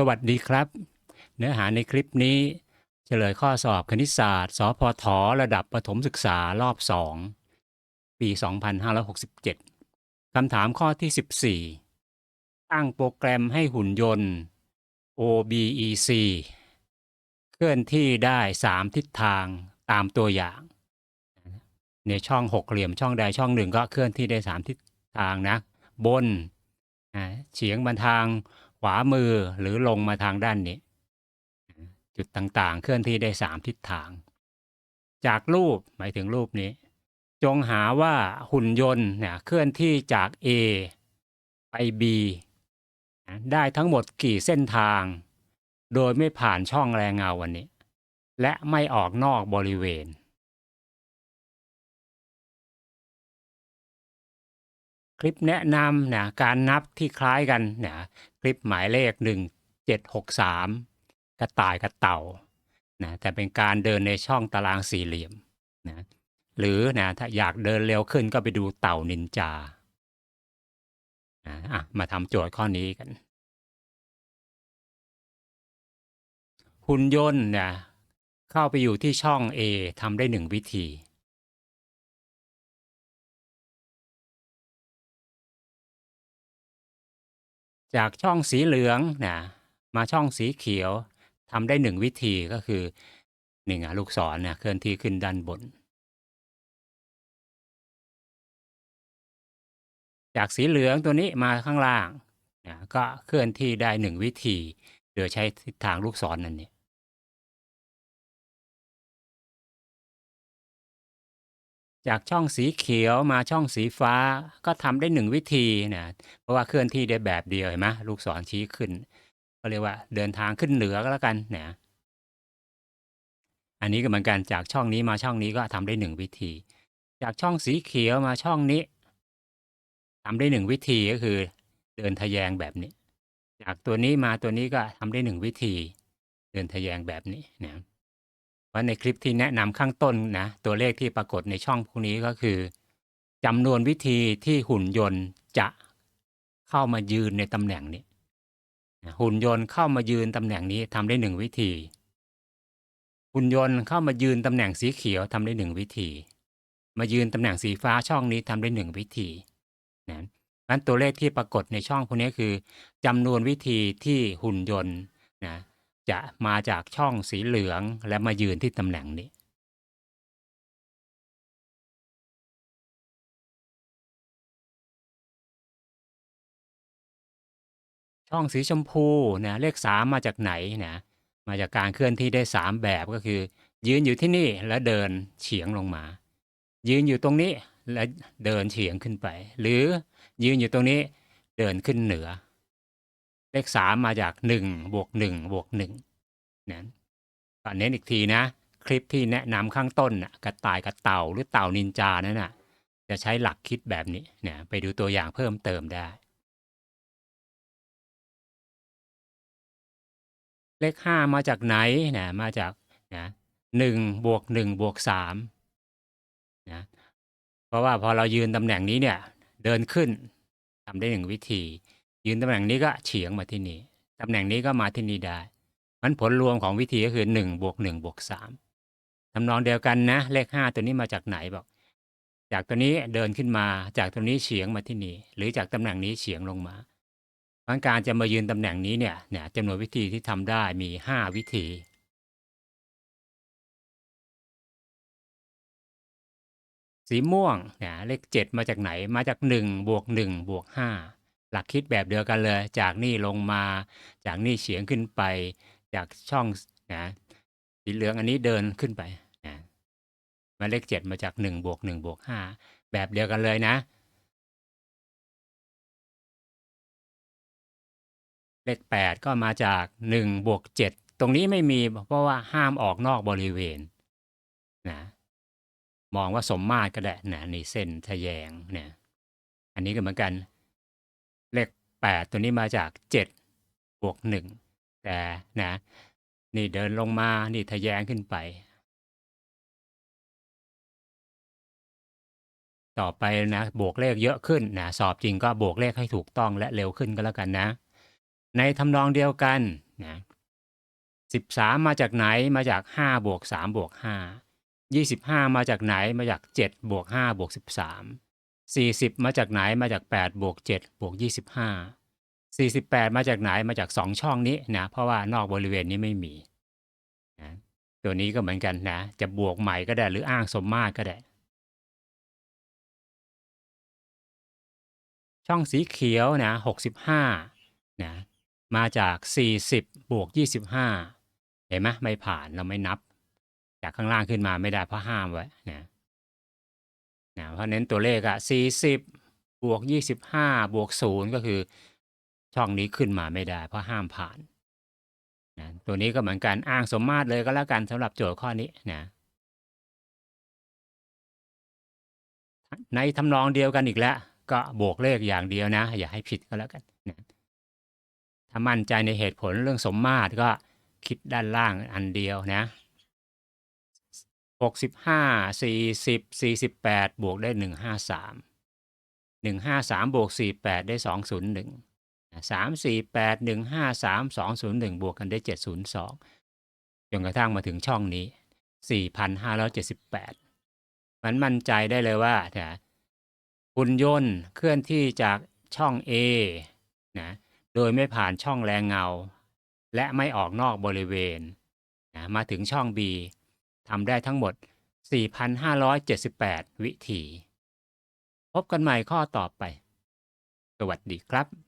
สวัสดีครับ เนื้อหาในคลิปนี้เฉลยข้อสอบคณิตศาสตร์ สพท ระดับประถมศึกษารอบ 2 ปี 2567 คำถามข้อที่ 14 ตั้งโปรแกรมให้หุ่นยนต์ OBEC เคลื่อนที่ได้ 3 ทิศทางตามตัวอย่าง ในช่องหกเหลี่ยมช่องใดช่องหนึ่งก็เคลื่อนที่ได้ 3 ทิศทางนะ บนเฉียงมาทาง วามือหรือลงมาทางด้านนี้ จุดต่างๆ เคลื่อนที่ได้3ทิศทาง จากรูปหมายถึงรูปนี้ จงหาว่าหุ่นยนต์เนี่ยเคลื่อนที่จาก A ไป B ได้ทั้งหมดกี่เส้นทาง โดยไม่ผ่านช่องแรงเงาวันนี้ และไม่ออกนอกบริเวณ คลิปแนะนำนะการนับที่คล้ายกันนะคลิปหมายเลข 1763 กระต่ายกับเต่านะแต่เป็นการเดินในช่องตารางสี่เหลี่ยมนะหรือนะถ้าอยากเดินเร็วขึ้นก็ไปดูเต่านินจานะอะมาทำโจทย์ข้อนี้กัน หุ่นยนต์นี่ยเข้าไปอยู่ที่ช่อง A ทำได้หนึ่งวิธี จากช่องสีเหลืองนะมาช่องสีเขียวทำได้หนึ่งวิธีก็คือหนึ่งลูกศรเนี่ยเคลื่อนที่ขึ้นด้านบน จากสีเหลืองตัวนี้มาข้างล่างนะก็เคลื่อนที่ได้หนึ่งวิธี โดยใช้ทิศทางลูกศรนั่นเนี่ย จากช่องสีเขียวมาช่องสีฟ้าก็ทำได้หนึ่งวิธีนะเพราะว่าเคลื่อนที่ได้แบบเดียวเห็นไหมลูกศรชี้ขึ้น ก็เรียกว่าเดินทางขึ้นเหนือก็แล้วกันนะอันนี้ก็เหมือนกันจากช่องนี้มาช่องนี้ก็ทำได้หนึ่งวิธี จากช่องสีเขียวมาช่องนี้ทำได้หนึ่งวิธีก็คือ เดินทะแยงแบบนี้ จากตัวนี้มาตัวนี้ก็ทำได้หนึ่งวิธี เดินทะแยงแบบนี้นะ ราะในคลิปที่แนะนำข้างต้นนะตัวเลขที่ปรากฏในช่องพวกนี้ก็คือจำนวนวิธีที่หุ่นยนต์จะเข้ามายืนในตำแหน่งนี้ หุ่นยนต์เข้ามายืนตำแหน่งนี้ทำได้หนึ่งวิธี หุ่นยนต์เข้ามายืนตำแหน่งสีเขียวทำได้หนึ่งวิธี มายืนตำแหน่งสีฟ้าช่องนี้ทำได้หนึ่งวิธีนะนั้นตัวเลขที่ปรากฏในช่องพวกนี้คือจำนวนวิธีที่หุ่นยนต์นะ จะมาจากช่องสีเหลืองและมายืนที่ตำแหน่งนี้ ช่องสีชมพูนะเลขสามมาจากไหนนะมาจากการเคลื่อนที่ได้สามแบบก็คือ ยืนอยู่ที่นี่แล้วเดินเฉียงลงมา ยืนอยู่ตรงนี้แล้วเดินเฉียงขึ้นไป หรือยืนอยู่ตรงนี้เดินขึ้นเหนือ เลขสามมาจากหนึ่งบวกหนึ่งบวกหนึ่งนะก็เน้นอีกทีนะ คลิปที่แนะนำข้างต้นนะกระต่ายกับเต่าหรือเต่านินจานั่นน่ะจะใช้หลักคิดแบบนี้เนี่ยไปดูตัวอย่างเพิ่มเติมได้ เลขห้ามาจากไหนนะมาจากนะหนึ่งบวกหนึ่งบวกสามนะเพราะว่าพอเรายืนตำแหน่งนี้เนี่ยเดินขึ้นทำได้หนึ่งวิธี ยืนตำแหน่งนี้ก็เฉียงมาที่นี่ตำแหน่งนี้ก็มาที่นี่ได้ มันผลรวมของวิธีก็คือหนึ่งบวกหนึ่งบวกสามทำนองเดียวกันนะ เลขห้าตัวนี้มาจากไหนบอก จากตัวนี้เดินขึ้นมาจากตัวนี้เฉียงมาที่นี่หรือจากตำแหน่งนี้เฉียงลงมาเพราะการจะมายืนตำแหน่งนี้เนี่ยเนี่ยจำนวนวิธีที่ทำได้มีห้าวิธีสีม่วงเนี่ยเลขเจ็ดมาจากไหนมาจากหนึ่งบวกหนึ่งบวกห้า หลักคิดแบบเดียวกันเลย จากนี่ลงมา จากนี่เฉียงขึ้นไป จากช่องนะสีเหลืองอันนี้เดินขึ้นไปนะมาเลขเจ็ดมาจากหนึ่งบวกหนึ่งบวกห้าแบบเดียวกันเลยนะ เลขแปดก็มาจากหนึ่งบวกเจ็ดตรงนี้ไม่มีเพราะว่าห้ามออกนอกบริเวณนะมองว่าสมมาตรก็ได้นะนี่เส้นทะแยงเนี่ยอันนี้ก็เหมือนกัน เลขแปดตัวนี้มาจากเจ็ดบวกหนึ่งแต่นะ นี่เดินลงมา นี่ทะแยงขึ้นไป ต่อไปนะ บวกเลขเยอะขึ้นนะสอบจริงก็บวกเลขให้ถูกต้องและเร็วขึ้นก็แล้วกันนะ ในทำนองเดียวกันนะ13 มาจากไหนมาจาก 5 บวก 3 บวก 5 25 มาจากไหนมาจาก 7 บวก 5 บวก 13 40มาจากไหนมาจาก8บวก7บวก25 48มาจากไหนมาจาก2ช่องนี้นะเพราะว่านอกบริเวณนี้ไม่มีนะตัวนี้ก็เหมือนกันนะ จะบวกใหม่ก็ได้หรืออ้างสมมาตรก็ได้ ช่องสีเขียวนะ65นะมาจาก40บวก25เห็นไหมไม่ผ่านเราไม่นับ จากข้างล่างขึ้นมาไม่ได้เพราะห้ามไว้นะนะ เพราะเน้นตัวเลขอะ40 บวก 25 บวก 0 ก็คือช่องนี้ขึ้นมาไม่ได้ เพราะห้ามผ่านนะตัวนี้ก็เหมือนกันอ้างสมมาตรเลยก็แล้วกันสำหรับโจทย์ข้อนี้นะในทำนองเดียวกันอีกแล้ว ก็บวกเลขอย่างเดียวนะ อย่าให้ผิดก็แล้วกันนะถ้ามั่นใจในเหตุผลเรื่องสมมาตรก็คิดด้านล่างอันเดียวนะ หกสิบห้าสี่สิบสี่สิบแปดบวกได้หนึ่งห้าสามหนึ่งห้าสามบวกสี่แปดได้สองศูนย์หนึ่งสามสี่แปดหนึ่งห้าสามสองศูนย์หนึ่งบวกกันได้เจ็ดศูนย์สองจนกระทั่งมาถึงช่องนี้สี่พันห้าร้อยเจ็ดสิบแปดมันมั่นใจได้เลยว่านะหุ่นยนต์เคลื่อนที่จากช่อง A นะโดยไม่ผ่านช่องแรงเงา และไม่ออกนอกบริเวณนะมาถึงช่อง B ทำได้ทั้งหมด 4,578 วิธี พบกันใหม่ข้อต่อไป สวัสดีครับ